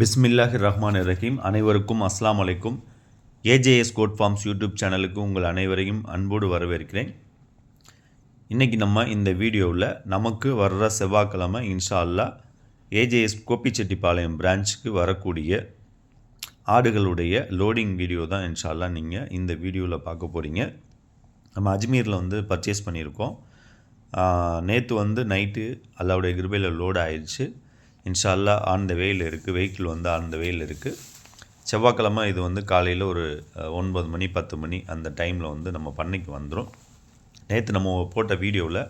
பிஸ்மில்லாஹிர் ரஹ்மான் ரஹீம் அனைவருக்கும் அஸ்லாம் அலைக்கும். ஏஜேஎஸ் கோட் ஃபார்ம்ஸ் யூடியூப் சேனலுக்கு உங்கள் அனைவரையும் அன்போடு வரவேற்கிறேன். இன்றைக்கி நம்ம இந்த வீடியோவில் நமக்கு வர்ற செவ்வாய்க்கிழமை இன்ஷா அல்லா ஏஜேஎஸ் கோப்பிச்செட்டிப்பாளையம் பிரான்ச்சுக்கு வரக்கூடிய ஆடுகளுடைய லோடிங் வீடியோ தான் இன்ஷா அல்லா நீங்கள் இந்த வீடியோவில் பார்க்க போகிறீங்க நம்ம அஜ்மீரில் வந்து பர்ச்சேஸ் பண்ணியிருக்கோம். நேற்று வந்து நைட்டு அல்லாவுடைய கிருபையில் லோட் ஆயிடுச்சு இன்ஷால்லா ஆழ்ந்த வெயில் இருக்குது வெஹிக்கிள் வந்து ஆழ்ந்த வெயில் இருக்குது செவ்வாய்க்கிழமை இது வந்து காலையில் ஒரு ஒன்பது மணி பத்து மணி அந்த டைமில் வந்து நம்ம பண்ணைக்கு வந்துடும் நேற்று நம்ம போட்ட வீடியோவில்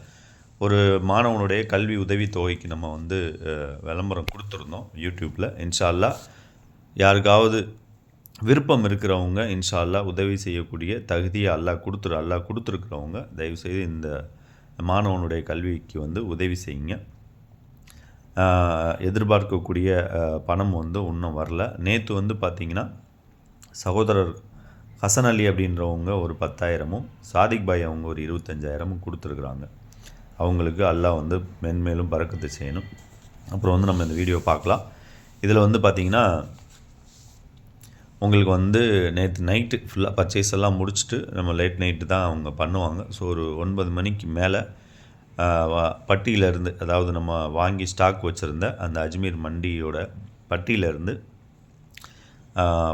ஒரு மாணவனுடைய கல்வி உதவி தொகைக்கு நம்ம வந்து விளம்பரம் கொடுத்துருந்தோம் யூடியூப்பில் இன்ஷால்லா யாருக்காவது விருப்பம் இருக்கிறவங்க இன்ஷால்லா உதவி செய்யக்கூடிய தகுதியை அல்லா கொடுத்துரு அல்லா கொடுத்துருக்குறவங்க தயவுசெய்து இந்த மாணவனுடைய கல்விக்கு வந்து உதவி செய்யுங்க. எதிர்பார்க்கக்கூடிய பணம் வந்து இன்னும் வரல. நேற்று வந்து பார்த்திங்கன்னா சகோதரர் ஹசன் அலி அப்படின்றவங்க ஒரு பத்தாயிரமும் சாதிக் பாய் அவங்க ஒரு இருபத்தஞ்சாயிரமும் கொடுத்துருக்குறாங்க. அவங்களுக்கு அல்லாஹ் வந்து மென்மேலும் பறக்கத்தை செய்யணும். அப்புறம் வந்து நம்ம இந்த வீடியோ பார்க்கலாம். இதில் வந்து பார்த்திங்கன்னா உங்களுக்கு வந்து நேற்று நைட்டு ஃபுல்லாக பர்ச்சேஸ் எல்லாம் முடிச்சுட்டு நம்ம லேட் நைட்டு தான் அவங்க பண்ணுவாங்க. ஸோ ஒரு ஒன்பது மணிக்கு மேலே பட்டியிலேருந்து அதாவது நம்ம வாங்கி ஸ்டாக் வச்சுருந்த அந்த அஜ்மீர் மண்டியோட பட்டியிலேருந்து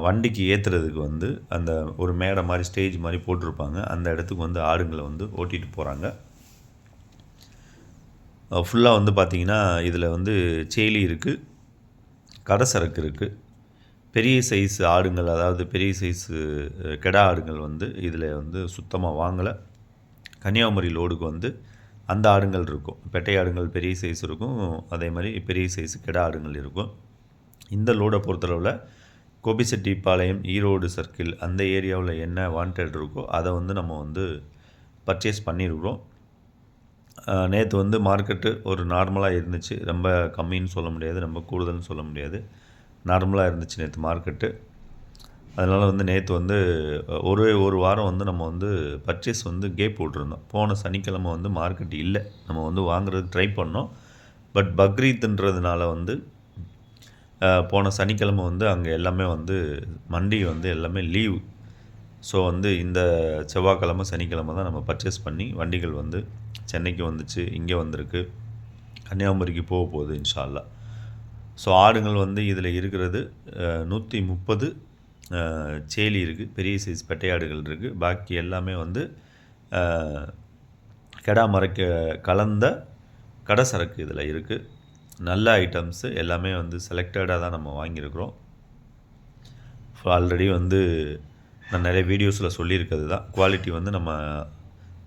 வண்டிக்கு ஏற்றுறதுக்கு வந்து அந்த ஒரு மேடை மாதிரி ஸ்டேஜ் மாதிரி போட்டிருப்பாங்க. அந்த இடத்துக்கு வந்து ஆடுங்களை வந்து ஓட்டிகிட்டு போகிறாங்க ஃபுல்லாக வந்து பார்த்திங்கன்னா இதில் வந்து சேலி இருக்குது கடை சரக்கு இருக்குது பெரிய சைஸ் ஆடுங்கள் அதாவது பெரிய சைஸு கெடா ஆடுங்கள் வந்து இதில் வந்து சுத்தமாக வாங்கலை. கன்னியாகுமரி லோடுக்கு வந்து அந்த ஆடுங்கள் இருக்கும். பெட்டை ஆடுங்கள் பெரிய சைஸ் இருக்கும். அதே மாதிரி பெரிய சைஸ் கெடா ஆடுங்கள் இருக்கும். இந்த லோடை பொறுத்தளவில் கோபிச்செட்டிப்பாளையம் ஈரோடு சர்க்கிள் அந்த ஏரியாவில் என்ன வாண்டட் இருக்கோ அதை வந்து நம்ம வந்து பர்ச்சேஸ் பண்ணியிருக்கிறோம் நேற்று வந்து மார்க்கெட்டு ஒரு நார்மலாக இருந்துச்சு. ரொம்ப கம்மின்னு சொல்ல முடியாது. ரொம்ப கூடுதல்னு சொல்ல முடியாது. நார்மலாக இருந்துச்சு நேற்று மார்க்கெட்டு அதனால் வந்து நேற்று வந்து ஒரு ஒரு வாரம் வந்து நம்ம வந்து பர்ச்சேஸ் வந்து கேப் விட்ருந்தோம் போன சனிக்கிழமை வந்து மார்க்கெட் இல்லை. நம்ம வந்து வாங்குறதுக்கு ட்ரை பண்ணோம். பட் பக்ரீத்ன்றதுனால வந்து போன சனிக்கிழமை வந்து அங்கே எல்லாமே வந்து மண்டி வந்து எல்லாமே லீவ் ஸோ வந்து இந்த செவ்வாய்க்கிழமை சனிக்கிழமை தான் நம்ம பர்ச்சேஸ் பண்ணி வண்டிகள் வந்து சென்னைக்கு வந்துச்சு இங்கே வந்திருக்கு. கன்னியாகுமரிக்கு போக போகுது இன்ஷால்லா ஸோ ஆடுங்கள் வந்து இதில் இருக்கிறது நூற்றி முப்பது சேலி இருக்குது பெரிய சைஸ் பெட்டை ஆடுகள் இருக்குது பாக்கி எல்லாமே வந்து கெடா மரக்க கலந்த கடை சரக்கு இதில் இருக்குது நல்ல ஐட்டம்ஸு எல்லாமே வந்து செலக்டடாக தான் நம்ம வாங்கியிருக்கிறோம். ஆல்ரெடி வந்து நான் நிறைய வீடியோஸில் சொல்லியிருக்கிறது தான். குவாலிட்டி வந்து நம்ம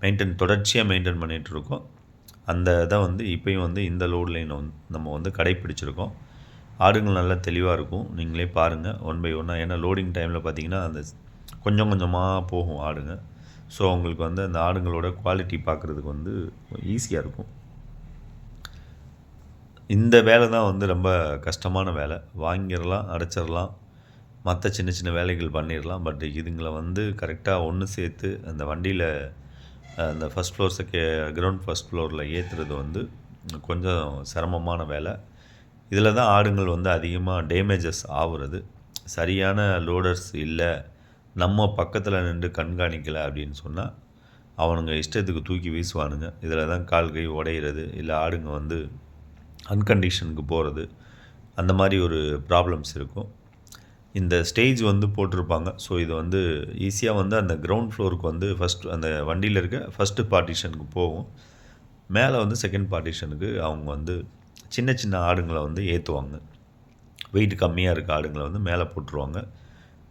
மெயின்டைன் தொடர்ச்சியாக மெயின்டைன் பண்ணிகிட்ருக்கோம் அந்த இதை வந்து இப்போயும் வந்து இந்த லோட் லைனை வந்து நம்ம வந்து கடைப்பிடிச்சிருக்கோம். ஆடுங்கள் நல்லா தெளிவாக இருக்கும். நீங்களே பாருங்கள் ஒன் பை ஒன்னாக ஏன்னா லோடிங் டைமில் பார்த்தீங்கன்னா அந்த கொஞ்சம் கொஞ்சமாக போகும் ஆடுங்க. ஸோ உங்களுக்கு வந்து அந்த ஆடுங்களோட குவாலிட்டி பார்க்குறதுக்கு வந்து ஈஸியாக இருக்கும். இந்த வேலை தான் வந்து ரொம்ப கஷ்டமான வேலை. வாங்கிடலாம் அடைச்சிடலாம். மற்ற சின்ன சின்ன வேலைகள் பண்ணிடலாம். பட் இதுங்களை வந்து கரெக்டாக ஒன்று சேர்த்து அந்த வண்டியில் அந்த ஃபஸ்ட் ஃப்ளோர் செகே கிரவுண்ட் ஃபஸ்ட் ஃப்ளோரில் ஏற்றுறது வந்து கொஞ்சம் சிரமமான வேலை. இதில் தான் ஆடுங்கள் வந்து அதிகமாக டேமேஜஸ் ஆகுறது. சரியான லோடர்ஸ் இல்லை. நம்ம பக்கத்தில் நின்று கண்காணிக்கலை அப்படின்னு சொன்னால் அவனுங்க இஷ்டத்துக்கு தூக்கி வீசுவானுங்க. இதில் தான் கால் கை உடையிறது இல்லை ஆடுங்க வந்து அன்கண்டிஷனுக்கு போகிறது. அந்த மாதிரி ஒரு ப்ராப்ளம்ஸ் இருக்கும். இந்த ஸ்டேஜ் வந்து போட்டிருப்பாங்க. ஸோ இது வந்து ஈஸியாக வந்து அந்த கிரவுண்ட் ஃப்ளோருக்கு வந்து ஃபஸ்ட் அந்த வண்டியில் இருக்க ஃபஸ்ட்டு பார்ட்டிஷனுக்கு போகும். மேலே வந்து செகண்ட் பார்ட்டிஷனுக்கு அவங்க வந்து சின்ன சின்ன ஆடுங்களை வந்து ஏற்றுவாங்க வெயிட் கம்மியாக இருக்க ஆடுங்களை வந்து மேலே போட்டுருவாங்க.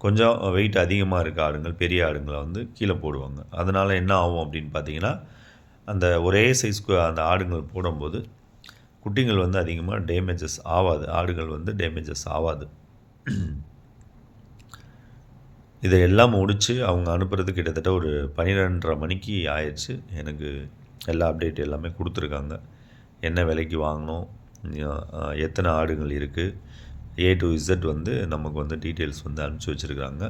கொஞ்சம் வெயிட் அதிகமாக இருக்க ஆடுங்கள் பெரிய ஆடுங்களை வந்து கீழே போடுவாங்க. அதனால் என்ன ஆகும் அப்படின்னு பார்த்தீங்கன்னா அந்த ஒரே சைஸ்க்கு அந்த ஆடுங்கள் போடும்போது குட்டிங்கள் வந்து அதிகமாக டேமேஜஸ் ஆகாது ஆடுகள் வந்து டேமேஜஸ் ஆகாது இதை எல்லாம் முடித்து அவங்க அனுப்புறது கிட்டத்தட்ட ஒரு பன்னிரெண்டரை மணிக்கு ஆயிடுச்சு. எனக்கு எல்லா அப்டேட் எல்லாமே கொடுத்துருக்காங்க. என்ன விலைக்கு வாங்கணும்? எத்தனை ஆடுகள் இருக்குது ஏ டு இசட் வந்து நமக்கு வந்து டீட்டெயில்ஸ் வந்து அனுப்பிச்சி வச்சுருக்காங்க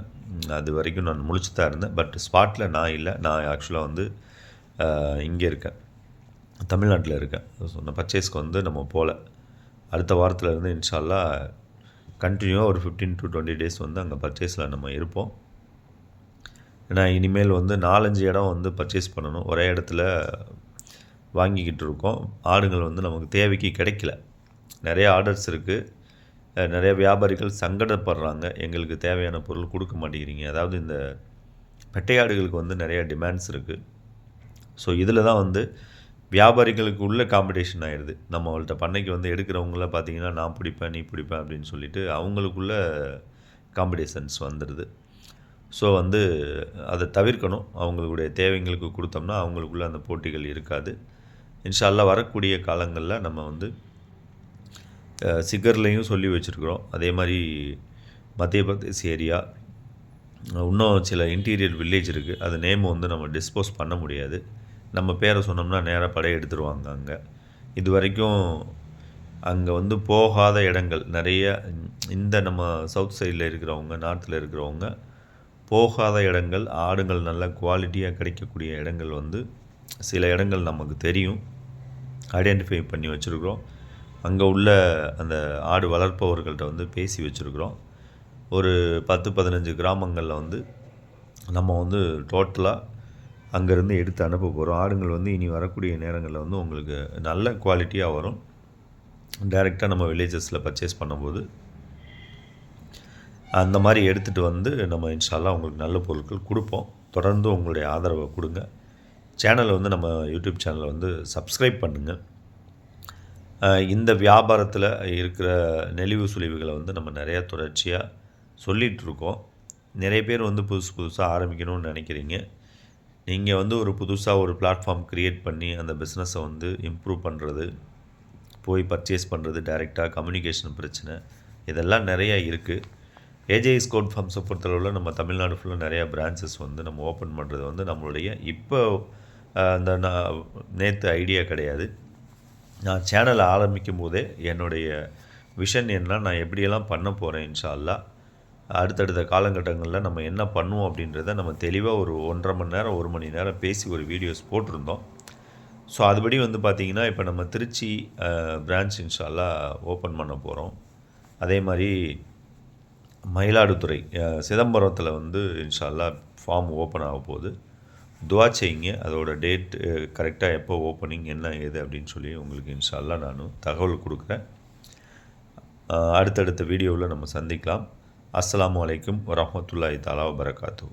அது வரைக்கும் நான் முழிச்சு தான் இருந்தேன். பட் ஸ்பாட்டில் நான் இல்லை. நான் ஆக்சுவலாக வந்து இங்கே இருக்கேன். தமிழ்நாட்டில் இருக்கேன். ஸோ நான் பர்ச்சேஸ்க்கு வந்து நம்ம போகல அடுத்த வாரத்தில் இருந்து இன்ஷால்லா கண்டினியூவாக ஒரு ஃபிஃப்டீன் டு டுவெண்ட்டி டேஸ் வந்து அங்கே பர்ச்சேஸில் நம்ம இருப்போம். ஏன்னா இனிமேல் வந்து நாலஞ்சு இடம் வந்து பர்ச்சேஸ் பண்ணணும். ஒரே இடத்துல வாங்கிக்கிட்டு இருக்கோம் ஆடுகள் வந்து நமக்கு தேவைக்கு கிடைக்கல. நிறைய ஆர்டர்ஸ் இருக்குது நிறைய வியாபாரிகள் சங்கடப்படுறாங்க. எங்களுக்கு தேவையான பொருள் கொடுக்க மாட்டேங்கிறீங்க. அதாவது இந்த பெட்டையாடுகளுக்கு வந்து நிறைய டிமாண்ட்ஸ் இருக்குது ஸோ இதில் தான் வந்து வியாபாரிகளுக்கு உள்ள காம்படிஷன் ஆயிடுது. நம்ம அவள்கிட்ட பண்ணைக்கு வந்து எடுக்கிறவங்கள பார்த்தீங்கன்னா நான் பிடிப்பேன் நீ பிடிப்பேன் அப்படின்னு சொல்லிட்டு அவங்களுக்குள்ள காம்படிஷன்ஸ் வந்துடுது. ஸோ வந்து அதை தவிர்க்கணும். அவங்களுடைய தேவைங்களுக்கு கொடுத்தோம்னா அவங்களுக்குள்ள அந்த போட்டிகள் இருக்காது. இன்ஷால்லா வரக்கூடிய காலங்களில் நம்ம வந்து சிகர்லேயும் சொல்லி வச்சுருக்குறோம். அதே மாதிரி மத்திய பிரதேஷ் ஏரியா இன்னும் சில இன்டீரியர் வில்லேஜ் இருக்குது அது நேம் வந்து நம்ம டிஸ்போஸ் பண்ண முடியாது. நம்ம பேரை சொன்னோம்னா நேராக படை எடுத்துருவாங்க அங்கே. இது வரைக்கும் அங்கே வந்து போகாத இடங்கள் நிறைய இந்த நம்ம சவுத் சைடில் இருக்கிறவங்க நார்த்தில் இருக்கிறவங்க போகாத இடங்கள் ஆடுகள் நல்ல குவாலிட்டியாக கிடைக்கக்கூடிய இடங்கள் வந்து சில இடங்கள் நமக்கு தெரியும். ஐடென்டிஃபை பண்ணி வச்சுருக்குறோம். அங்கே உள்ள அந்த ஆடு வளர்ப்பவர்கள்ட்ட வந்து பேசி வச்சுருக்குறோம். ஒரு பத்து பதினஞ்சு கிராமங்களில் வந்து நம்ம வந்து டோட்டலாக அங்கேருந்து எடுத்து அனுப்ப போகிறோம் ஆடுங்கள் வந்து இனி வரக்கூடிய நேரங்களில் வந்து உங்களுக்கு நல்ல குவாலிட்டியாக வரும். டைரெக்டாக நம்ம வில்லேஜஸில் பர்ச்சேஸ் பண்ணும்போது அந்த மாதிரி எடுத்துகிட்டு வந்து நம்ம இன்ஷால்லாம் உங்களுக்கு நல்ல பொருட்கள் கொடுப்போம். தொடர்ந்து உங்களுடைய ஆதரவை கொடுங்க. சேனலை வந்து நம்ம யூடியூப் சேனலை வந்து சப்ஸ்கிரைப் பண்ணுங்கள் இந்த வியாபாரத்தில் இருக்கிற நெளிவு சுழிவுகளை வந்து நம்ம நிறையா தொடர்ச்சியாக சொல்லிகிட்ருக்கோம் நிறைய பேர் வந்து புதுசு புதுசாக ஆரம்பிக்கணும்னு நினைக்கிறீங்க. நீங்கள் வந்து ஒரு புதுசாக ஒரு பிளாட்ஃபார்ம் க்ரியேட் பண்ணி அந்த பிஸ்னஸை வந்து இம்ப்ரூவ் பண்ணுறது போய் பர்ச்சேஸ் பண்ணுறது டைரெக்டாக கம்யூனிகேஷன் பிரச்சனை இதெல்லாம் நிறையா இருக்குது ஏஜேஎஸ் கோட் ஃபார்ம்ஸை பொறுத்தளவில் நம்ம தமிழ்நாடு ஃபுல்லாக நிறையா பிரான்ச்சஸ் வந்து நம்ம ஓப்பன் பண்ணுறது வந்து நம்மளுடைய இப்போ அந்த நான் நேற்று ஐடியா கிடையாது. நான் சேனலை ஆரம்பிக்கும் போதே என்னுடைய விஷன் என்ன நான் எப்படியெல்லாம் பண்ண போகிறேன் இன்ஷால்லா அடுத்தடுத்த காலகட்டங்களில் நம்ம என்ன பண்ணுவோம் அப்படின்றத நம்ம தெளிவாக ஒரு ஒன்றரை மணி நேரம் ஒரு மணி நேரம் பேசி ஒரு வீடியோஸ் போட்டிருந்தோம். ஸோ அதுபடி வந்து பார்த்திங்கன்னா இப்போ நம்ம திருச்சி பிரான்ச் இன்ஷால்லா ஓப்பன் பண்ண போகிறோம் அதே மாதிரி மயிலாடுதுறை சிதம்பரத்தில் வந்து இன்ஷால்லா ஃபார்ம் ஓப்பன் ஆக போகுது. துவா செய்யுங்க. அதோட டேட் கரெக்டாக எப்போ ஓப்பனிங் என்ன ஏது அப்படின்னு சொல்லி உங்களுக்கு இன்ஷால்லாம் நான் தகவல் கொடுக்குறேன். அடுத்தடுத்த வீடியோவில் நம்ம சந்திக்கலாம். அஸ்லாம் வலைக்கம் வரமத்துல்லாஹி தாலா வரகாத்தூ